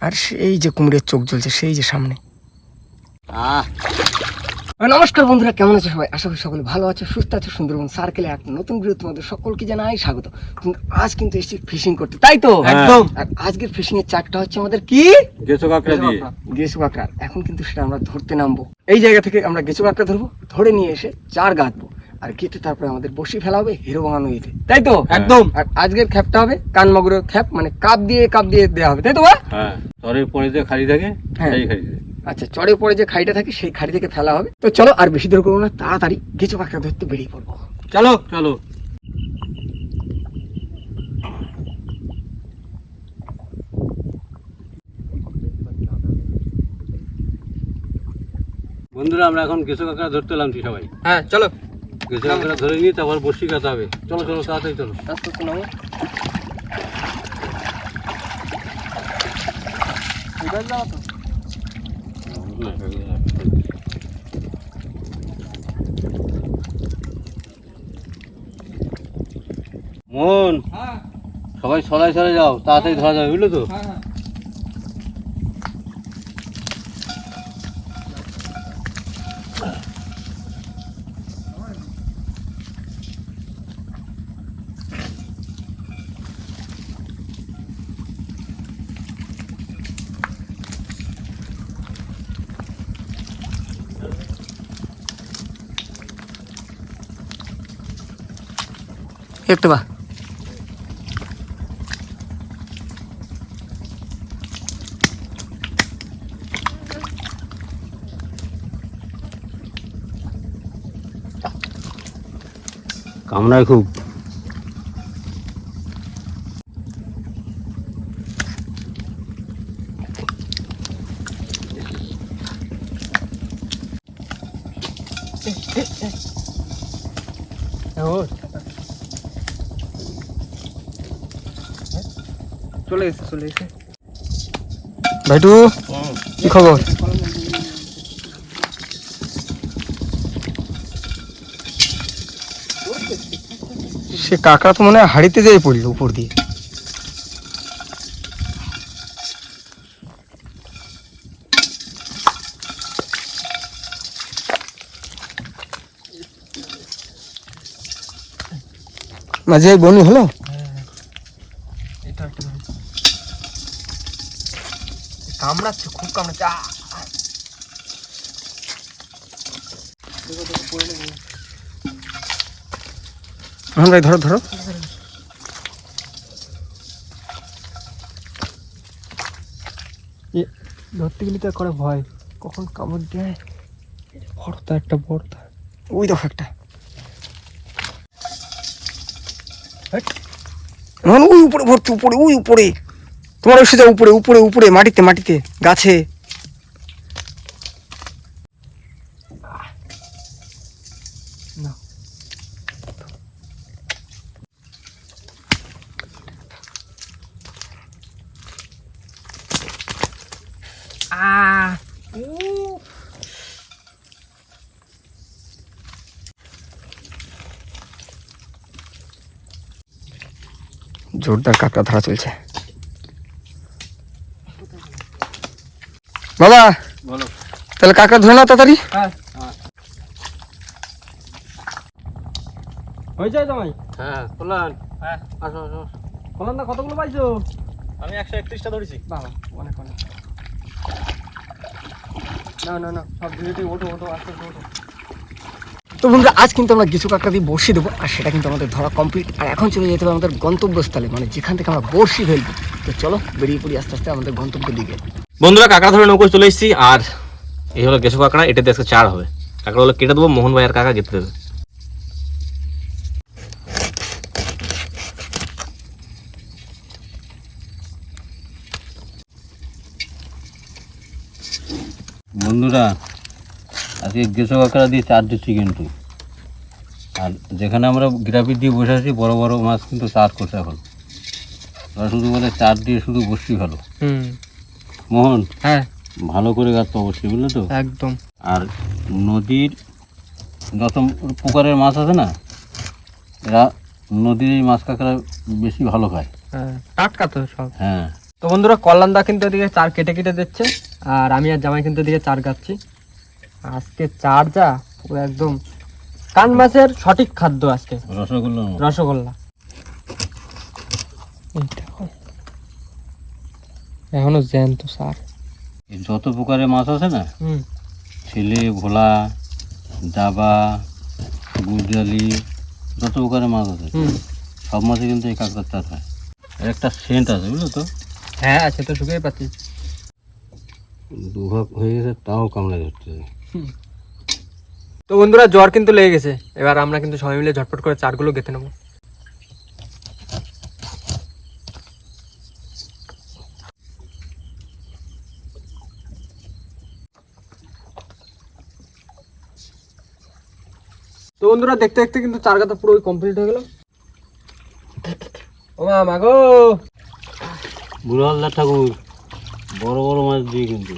আর সেই যে কুমিরের চোখ জ্বলছে সেই যে সামনে। আহ। নমস্কার বন্ধুরা কেমন আছে সবাই? আশা করি সকলে ভালো আছে সুস্থ আছে সুন্দরবন সার্কেলে এক নতুন ভিডিও তোমাদের সকলকে জানাই স্বাগত। কিন্তু আজ কিন্তু এসেছি ফিশিং করতে তাই তো? একদম। আর আজকের ফিশিং এর চারটা হচ্ছে আমাদের কি? গেছো কাকড়া দিয়ে। গেসু কাঁকড়া। এখন কিন্তু সেটা আমরা ধরতে নামবো। এই জায়গা থেকে আমরা গেসু কাঁকড়া ধরবো ধরে নিয়ে এসে চার গাঁথবো। আর গেতে তারপরে আমাদের বসি ফেলা হবে হিরো বাঙানো ইতে তাই তো? একদম। আর আজকের খ্যাপটা হবে কানমগরের খ্যাপ মানে কাপ দিয়ে কাপ দিয়ে দেওয়া হবে তাই তো হ্যাঁ তরের পরে যে খালি থাকে হ্যাঁ। সেই খালি আচ্ছা চড়ে পরে যে খাড়িটা থাকে সেই খাড়ি থেকে ফেলা হবে। তো চলো আর বেশি দূর করব না তাড়াতাড়ি গেঁচো কাঁকড়া ধরতে বেরিয়ে পড়ব। চলো। চলো। বন্ধুরা আমরা এখন গেছো কাকড়া ধরতে এলাম সবাই। হ্যাঁ চলো। ধরে নিয়ে তারপর বসি কাটা হবে। চলো চলো তাড়াতাড়ি চলো। মন সবাই সরাই সরাই যাও তাড়াতাড়ি ধরা যাবে বুঝলো তো? একটু বা কামড়ায় খুব চলে এসে চলে এসে ভাইটু, কি খবর? সে কাকা তো মনে হয় হাড়িতে যেয়ে পড়ল উপর দিয়ে। মাঝে বনি হলো এটা একটা কামড়াচ্ছে খুব কামড়াচ্ছে আহ! হ্যাঁ ভাই ধরো। ধরো ধরতে গেলে তো করে ভয়। কখন কামড় দেয়? বড়তা একটা বড়তা ওই দেখো একটা। মানে ওই উপরে ভর্তি উপরে ওই উপরে। তোমার ওই সোজা উপরে উপরে উপরে মাটিতে মাটিতে গাছে। জোরদার কাঁকড়া ধরা চলছে। বাবা বলো। তাহলে কাঁকড়া ধরে নাও তাড়াতাড়ি। হয়ে যায় হ্যাঁ কল্যাণ। হ্যাঁ। আসো আসো বলেন না কতগুলো পাইছো? আমি একশো একত্রিশটা ধরেছি। বাবা অনেক অনেক। না না না সব ধীরে ওঠো ওঠো আস্তে ওঠো। তো বন্ধুরা আজ কিন্তু আমরা কিছু কাঁকড়া দিয়ে বড়শি দেবো আর সেটা কিন্তু আমাদের ধরা কমপ্লিট আর এখন চলে যেতে হবে আমাদের গন্তব্যস্থলে মানে যেখান থেকে আমরা বড়শি ফেলব। তো চলো বেরিয়ে পড়ি আস্তে আস্তে আমাদের গন্তব্যের দিকে। বন্ধুরা কাঁকড়া ধরে নৌকো চলে এসেছি আর এই হলো গেছো কাঁকড়া এটাতে আজকে চার হবে। কাঁকড়া হলো কেটে দেবো মোহন ভাইয়ের কাকা গেতে দেবে। বন্ধুরা আজকে গেছো কাঁকড়া দিয়ে চার দিচ্ছি কিন্তু। আর যেখানে আমরা গ্রাফিক দিয়ে বসে আছি বড় বড় মাছ কিন্তু চার করছে এখন। ওরা শুধু বলে চার দিয়ে শুধু বসছি ভালো। হুম। মোহন হ্যাঁ। ভালো করে গাছ অবশ্যই বুঝলে তো? একদম। আর নদীর যত পুকুরের মাছ আছে না এরা নদীর এই মাছ কাঁকড়া বেশি ভালো খায়। হ্যাঁ টাটকা তো সব। হ্যাঁ। তো বন্ধুরা কল্যাণদা কিন্তু এদিকে চার কেটে কেটে দিচ্ছে আর আমি আর জামাই কিন্তু এদিকে চার গাচ্ছি। আজকে চার যা একদম কান মাছের সঠিক খাদ্য আজকে। রসগোল্লা। রসগোল্লা। এইটা। এখনও জ্যান্ত স্যার এই যত প্রকারের মাছ আছে না ছেলে ভোলা ডাবা গুজালি যত প্রকারের মাছ আছে সব মাছে কিন্তু এই কাঁকড়ার চার। হয় একটা সেন্ট আছে বুঝলো তো? হ্যাঁ সে তো শুকিয়ে পাচ্ছি। দুভাগ হয়ে গেছে তাও কামড়ে ধরছে। তো বন্ধুরা জ্বর কিন্তু লেগে গেছে। এবার আমরা কিন্তু সবাই মিলে ঝটপট করে চারগুলো গেতে নেব। তো বন্ধুরা দেখতে দেখতে কিন্তু চার গাতা পুরো কমপ্লিট হয়ে গেল। ও মা মাগো বুড়ো হালদার ঠাকুর বড় বড় মাছ দিয়ে কিন্তু।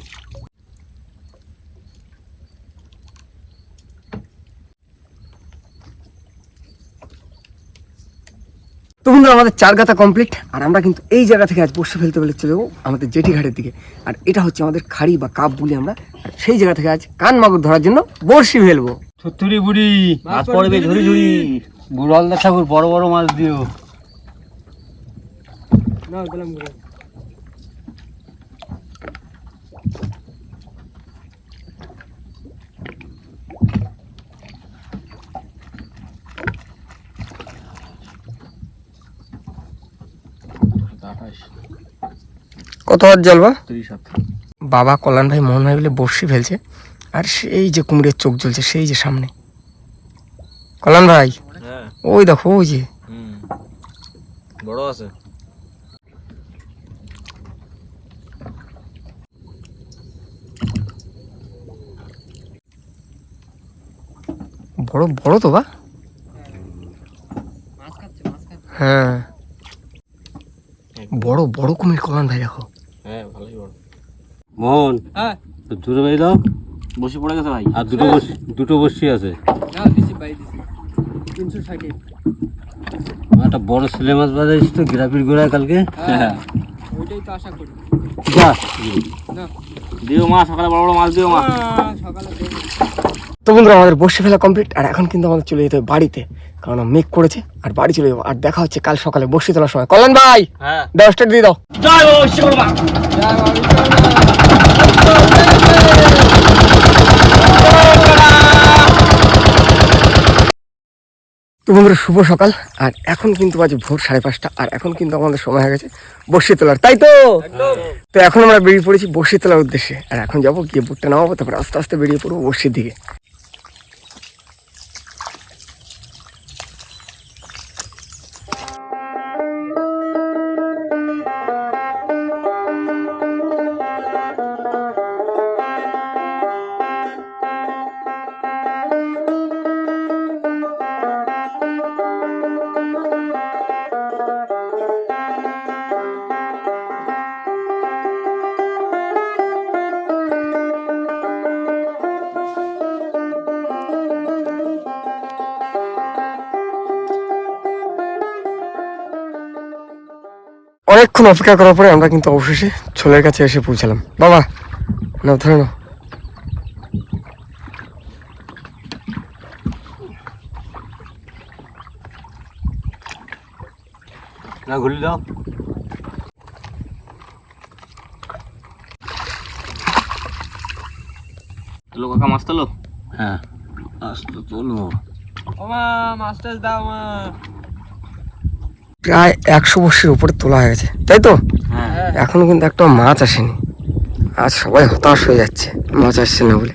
তো বন্ধুরা আমাদের চার গাথা কমপ্লিট আর আমরা কিন্তু এই জায়গা থেকে আজ বসে ফেলতে বলে চলে যাব আমাদের জেটি ঘাটের দিকে। আর এটা হচ্ছে আমাদের খাড়ি বা কাপ বলি আমরা আর সেই জায়গা থেকে আজ কান মাগুর ধরার জন্য বড়শি ফেলব। থুতুরি বুড়ি। মাছ মাছ পড়বে ঝুড়ি ঝুড়ি। বুড়ো হালদার ঠাকুর বড় বড় মাছ দিও। না গেলাম গেলাম কত হাত জলবা তিরিশ হাত। বাবা কল্যাণ ভাই মোহন ভাই বলে বড়শি ফেলছে। আর সেই যে কুমিরের চোখ জ্বলছে সেই যে সামনে। কল্যাণ ভাই হ্যাঁ। ওই দেখো ওই যে। বড় আছে। বড় বড় তো বা? হ্যাঁ। বড় বড় কুমির কল্যাণ ভাই দেখো। হ্যাঁ ভালোই বড়। মোহন হ্যাঁ। তো দূরে বাই দাও। বসে পড়ে গেছে ভাই? আর দুটো বসি দুটো বসি আছে। না দিছি দিছি। একটা বড় ছেলে মাছ বাজাইছি তো গ্রাফির গোড়ায় কালকে? হ্যাঁ ওইটাই তো আশা করি। যা। না। দিও মা সকালে বড় বড় মাছ দিও মা। সকালে তো বন্ধুরা আমাদের বসে ফেলা কমপ্লিট আর এখন কিন্তু আমাদের চলে যেতে হবে বাড়িতে। কারণ মেঘ করেছে আর বাড়ি চলে যাব। আর দেখা হচ্ছে কাল সকালে বসে তোলার সময়। কল্যাণ ভাই হ্যাঁ। দশটা দিয়ে দাও। জয় ও শিবর মা তো বন্ধুরা শুভ সকাল। আর এখন কিন্তু আজ ভোর সাড়ে পাঁচটা, আর এখন কিন্তু আমাদের সময় হয়ে গেছে বসে তোলার। তাই তো? তো এখন আমরা বেরিয়ে পড়েছি বসে তোলার উদ্দেশ্যে। আর এখন যাব গিয়ে বুটটা নামাবো, তারপর আস্তে আস্তে বেরিয়ে পড়ব বসির দিকে। অনেকক্ষণ অপেক্ষা করার পরে আমরা কিন্তু অবশেষে ছোলের কাছে এসে পৌঁছালাম। বাবা না ধরে নাও। না ঘুরি দাও। তোলো কাকা মাছ তোলো? হ্যাঁ তোলো। মাছ টাছ দাও প্রায় একশো বর্ষের উপরে তোলা হয়ে গেছে তাই তো? হ্যাঁ। এখনও কিন্তু একটা মাছ আসেনি। আজ সবাই হতাশ হয়ে যাচ্ছে মাছ আসছে না বলে।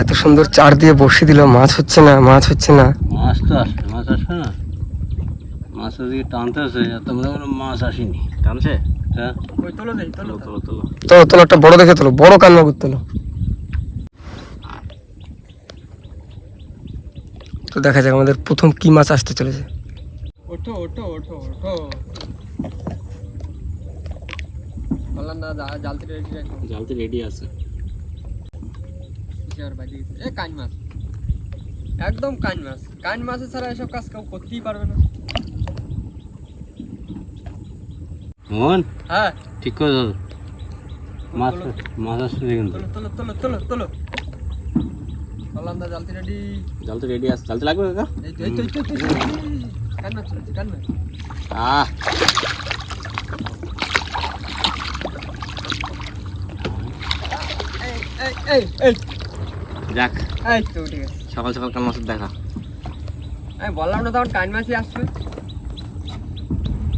এত সুন্দর চার দিয়ে বসে দিল মাছ হচ্ছে না মাছ হচ্ছে না। মাছ তো আসবে মাছ আসবে না। মাছ ওদিকে তোমরা মাছ আসেনি। টানছে? হ্যাঁ। তোলো তোলো। তোলো তোলো তোলো। তোলো একটা বড় দেখে তোলো বড় কান্নাগুর তোলো তো দেখা যাক আমাদের প্রথম কি মাছ আসতে চলেছে। ওঠো ওঠো ওঠো ওঠো। বললাম না রেডি রাখো। জালতে রেডি আছে। এ কান মাছ। একদম কান মাছ। কান ছাড়া এসব কাজ কেউ করতেই পারবে না। মোহন? হ্যাঁ। ঠিক করে মাছ মাছ আসছে কিন্তু তোলো তোলো তোলো তোলো। রেডি আছে জালতে লাগবে কাকা? এই তো এই তো এই তো, কান না চলেছে কান না আহ। এই এই এই এই। যাক। এই তো উঠে গেছে সকাল সকাল কাল মাছের দেখা? আমি বললাম না তখন কান মাছই আসবে।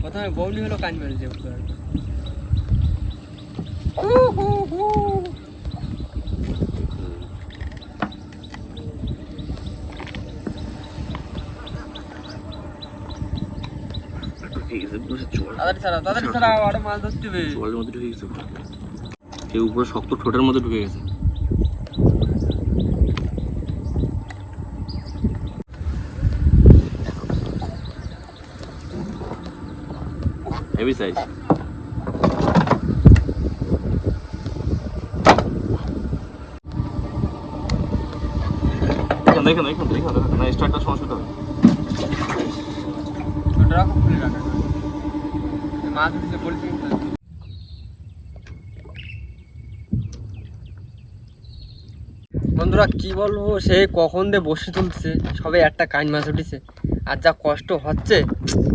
প্রথমে বৌনি হলো কান মাছ যে তাড়াতাড়ি ছাড়াও তাড়াতাড়ি ছাড়াও আরও মাছ ধরতে হবে। জলের মধ্যে ঢুকে গেছে। কেউ উপরে শক্ত ঠোঁটের মধ্যে ঢুকে গেছে। হেভি সাইজ দেখুন দেখুন দেখুন দেখুন না স্টার্টটা সমস্যা হবে রাখো খুলে রাখো। মাছ উঠেছে বলছি বন্ধুরা কি বলব সে কখন দিয়ে বসে তুলছে সবে একটা কান মাছ উঠেছে। আর যা কষ্ট হচ্ছে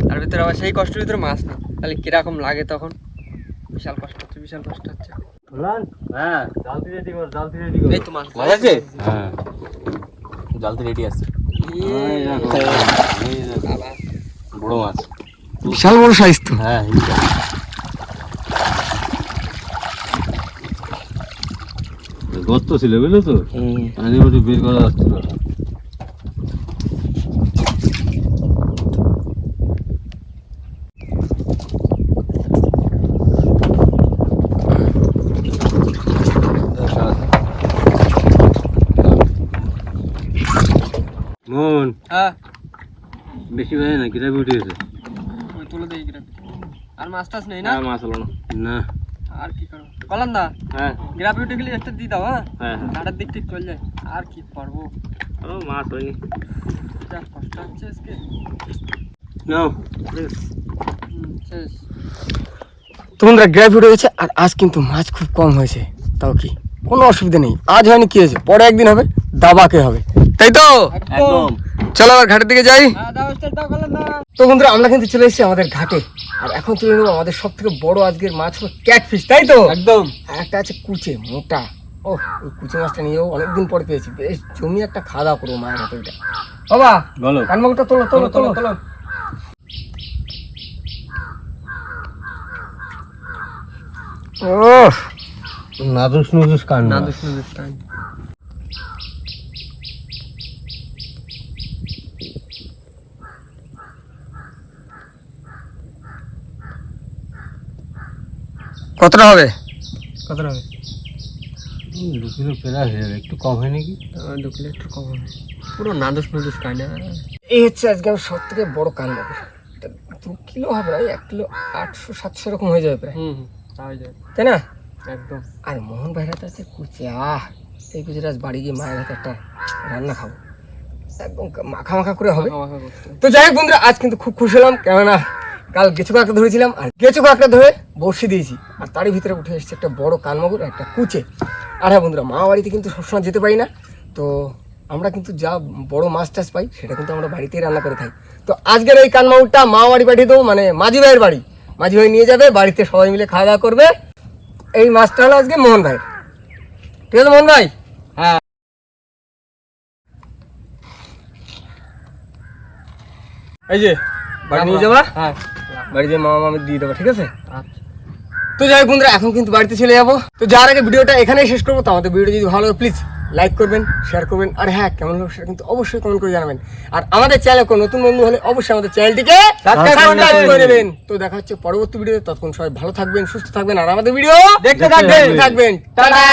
তার ভিতরে আবার সেই কষ্টের ভিতরে মাছ না তাহলে কীরকম লাগে তখন? বিশাল কষ্ট হচ্ছে বিশাল কষ্ট হচ্ছে। হ্যাঁ। জালতি রেডি কর জালতি রেডি কর। এই তো মাছ। মাছ আছে? হ্যাঁ। জালতে রেডি আছে। এই দেখো, এই দেখো। বড় মাছ। বিশাল বড় সাইজ তো। হ্যাঁ গর্ত ছিল বুঝলে তো পানি ওটি বের করা যাচ্ছিল হ্যাঁ বেশি ভাই না কিরা উঠে গেছে ওই তুলে দেই কীরকম আর মাছ টাছ নেই না না? মাছ হলো না। না। আর কি করব? কলাম দা হ্যাঁ। গ্রাফি উঠে গেলে একটা দিয়ে দাও হ্যাঁ? হ্যাঁ হ্যাঁ। কাটার দিক ঠিক চলে যায়। আর কি পারব ও মাছ হয়নি। যা কষ্ট হচ্ছে আজকে। নাও। হুম, শেষ। তো বন্ধুরা গ্রাফ উঠে গেছে আর আজ কিন্তু মাছ খুব কম হয়েছে। তাও কি? কোনো অসুবিধা নেই। আজ হয়নি কি হয়েছে? পরে একদিন হবে দাবাকে হবে। তাই তো? একদম। চলো আবার ঘাটের দিকে যাই। হ্যাঁ তো বন্ধুরা আমরা কিন্তু চলে এসেছি আমাদের ঘাটে। আর এখন তুলে নেব আমাদের সব থেকে বড় আজকের মাছ হলো ক্যাটফিশ তাই তো? একদম। আর একটা আছে কুচে মোটা। ও ওই কুচে মাছটা নিয়েও অনেকদিন পরে পেয়েছি। বেশ জমি একটা খাওয়া দাওয়া করব মায়ের হাতে ওইটা বাবা বলো। কানমাগুটা তোলো তোলো তোলো তোলো ও নাদুস নুদুস কান না না দুষ্ট কতটা হবে? কত হবে? দু কিলো প্রায় হয়ে যাবে। একটু কম হয় নাকি? দু কিলো একটু কম হবে। পুরো নাদুস নুদুস খাই এই হচ্ছে আজকে আমার সব থেকে বড় কানমাগুর এটা দু কিলো হবে না ওই এক কিলো আটশো সাতশো এরকম হয়ে যাবে প্রায়। হুম তাই যায় তাই না? একদম। আর মোহন ভাইরা তো আছে কুচে। আহ এই কুচিটা আজ বাড়ি গিয়ে মায়ের হাতে একটা রান্না খাব। একদম মাখা মাখা করে হবে। তো যাই হোক বন্ধুরা আজ কিন্তু খুব খুশি হলাম। কেননা কাল গেচু কাঁকড়া ধরেছিলাম আর গেচু কাঁকড়া ধরে বসে দিয়েছি। আর তারই ভিতরে উঠে এসেছে একটা বড় কানমাগুর একটা কুচে। আর হ্যাঁ বন্ধুরা মা বাড়িতে কিন্তু সবসময় যেতে পারি না। তো আমরা কিন্তু যা বড় মাছ টাছ পাই সেটা কিন্তু আমরা বাড়িতেই রান্না করে খাই তো আজকের এই কানমাগুরটা মা বাড়ি পাঠিয়ে দেবো মানে মাঝি ভাইয়ের বাড়ি। মাঝি ভাই নিয়ে যাবে বাড়িতে সবাই মিলে খাওয়া দাওয়া করবে। এই মাছটা হলো আজকে মোহন ভাই ঠিক আছে মোহন ভাই? হ্যাঁ। এই যে বাড়ি নিয়ে যাবা? হ্যাঁ। বাড়িতে মামা মামি দিয়ে দেবো ঠিক আছে? আচ্ছা। তো যাই বন্ধুরা এখন কিন্তু বাড়িতে চলে যাব। তো যার আগে ভিডিওটা এখানেই শেষ করব তো আমাদের ভিডিও যদি ভালো লাগে প্লিজ লাইক করবেন শেয়ার করবেন আর হ্যাঁ কেমন হলো সেটা কিন্তু অবশ্যই কমেন্ট করে জানাবেন। আর আমাদের চ্যানেল কোনো নতুন বন্ধু হলে অবশ্যই আমাদের চ্যানেলটিকে সাবস্ক্রাইব করে দেবেন তো দেখা হচ্ছে পরবর্তী ভিডিওতে ততক্ষণ সবাই ভালো থাকবেন সুস্থ থাকবেন আর আমাদের ভিডিও দেখতে থাকবেন। থাকবেন। টাটা!